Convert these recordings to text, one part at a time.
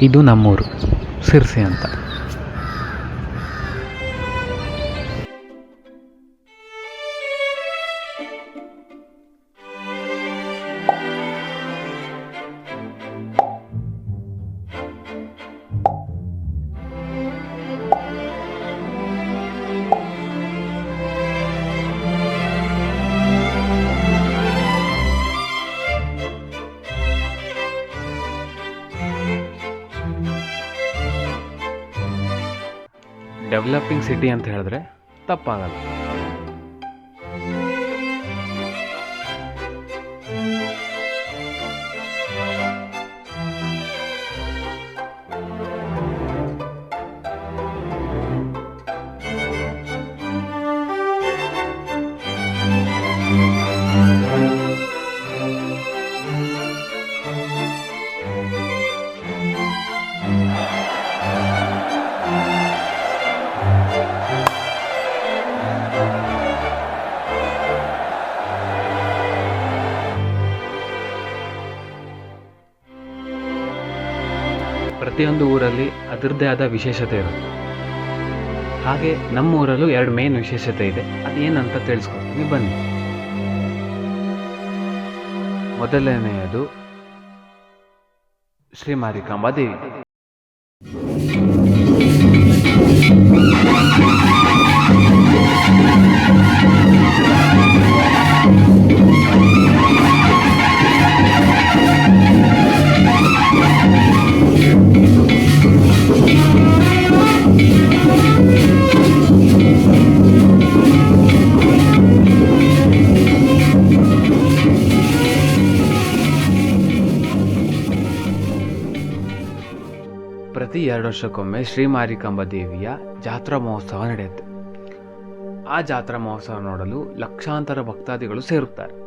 ಇದು ನಮ್ಮೂರು. ಸಿರ್ಸಿ ಅಂತ. ಡೆವಲಪಿಂಗ್ ಸಿಟಿ ಅಂತ ಹೇಳಿದ್ರೆ ತಪ್ಪಾಗಲ್ಲ. ಪ್ರತಿಯೊಂದು ಊರಲ್ಲಿ ಅದರದ್ದೇ ಆದ ವಿಶೇಷತೆ ಇರುತ್ತೆ. ಹಾಗೆ ನಮ್ಮ ಊರಲ್ಲೂ ಎರಡು ಮೇನ್ ವಿಶೇಷತೆ ಇದೆ. ಅದೇನಂತ ತಿಳಿಸ್ಕೊಡ್ತೀನಿ. ಬನ್ನಿ. ಮೊದಲನೆಯದು ಶ್ರೀ ಮಾರಿಕಾಂಬಾ ದೇವಿ. ಪ್ರತಿ ಎರಡು ವರ್ಷಕ್ಕೊಮ್ಮೆ ಶ್ರೀ ಮಾರಿಕಾಂಬಾ ದೇವಿಯ ಜಾತ್ರಾ ಮಹೋತ್ಸವ ನಡೆಯುತ್ತೆ. ಆ ಜಾತ್ರಾ ಮಹೋತ್ಸವ ನೋಡಲು ಲಕ್ಷಾಂತರ ಭಕ್ತಾದಿಗಳು ಸೇರುತ್ತಾರೆ.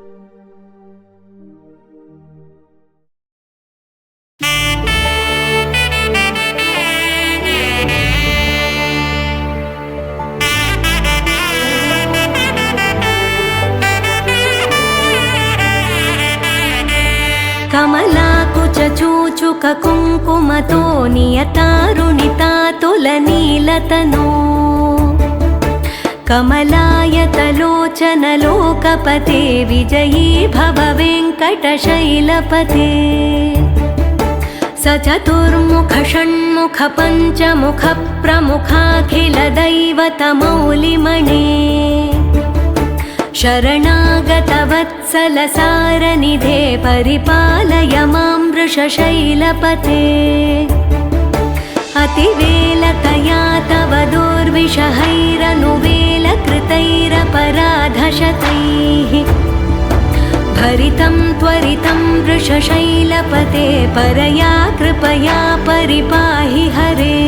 ककुङ्कुमतो नियता रुणितातुलनीलतनू कमलायतलोचनलोकपते विजयी भववेङ्कटशैलपते स चतुर्मुखषण्मुख पञ्चमुखप्रमुखाखिलदैवतमौलिमणि शरणागतवत्सलसारनिधे परिपालय मां वृषशैलपते अतिवेलतया तव दुर्विषहैरनुवेलकृतैरपराधशतैः। भरितं त्वरितं वृषशैलपते परया कृपया परिपाहि हरे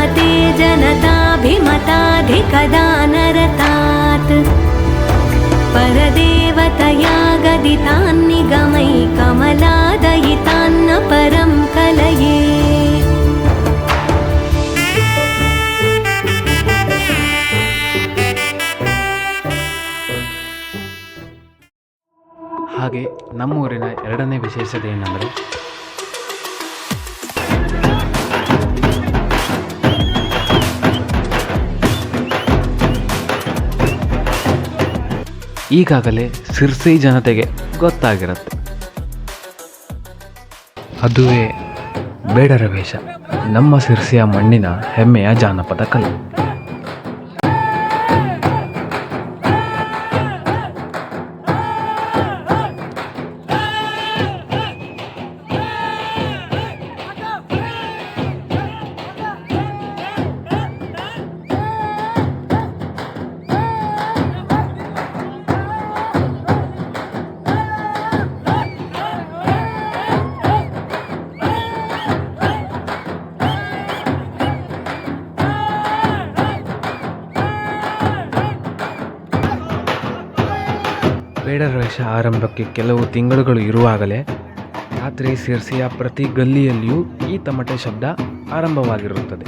अधिवेङ्कटशैलमुदारमते जनताभिमताधिकदानरतात् परदेवतया गदितान्निगमै कमलादयितान्न परं कलये ಹಾಗೆ ನಮ್ಮೂರಿನ ಎರಡನೇ ವಿಶೇಷತೆ ಏನಂದರೆ ಈಗಾಗಲೇ ಸಿರ್ಸಿ ಜನತೆಗೆ ಗೊತ್ತಾಗಿರುತ್ತೆ. ಅದುವೇ ಬೇಡರ ವೇಷ. ನಮ್ಮ ಸಿರ್ಸಿಯ ಮಣ್ಣಿನ ಹೆಮ್ಮೆಯ ಜಾನಪದ ಕಲೆ. ಬೇಡರ ವೇಷ ಆರಂಭಕ್ಕೆ ಕೆಲವು ತಿಂಗಳುಗಳು ಇರುವಾಗಲೇ ರಾತ್ರಿ ಸಿರ್ಸಿಯ ಪ್ರತಿ ಗಲ್ಲಿಯಲ್ಲಿಯೂ ಈ ತಮಟೆ ಶಬ್ದ ಆರಂಭವಾಗಿರುತ್ತದೆ.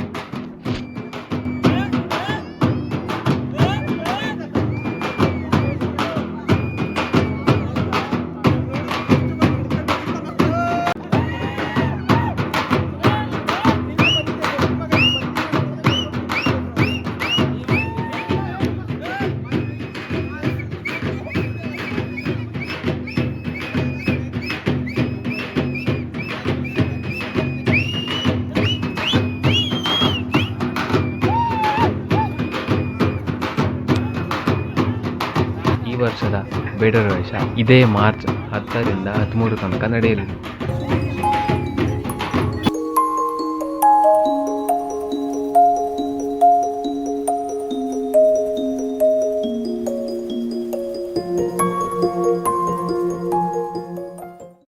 ವರ್ಷದ ಬೇಡರ ವೇಷ ಇದೇ ಮಾರ್ಚ್ ಹತ್ತರಿಂದ ಹದಿಮೂರು ತನಕ ನಡೆಯಲಿದೆ.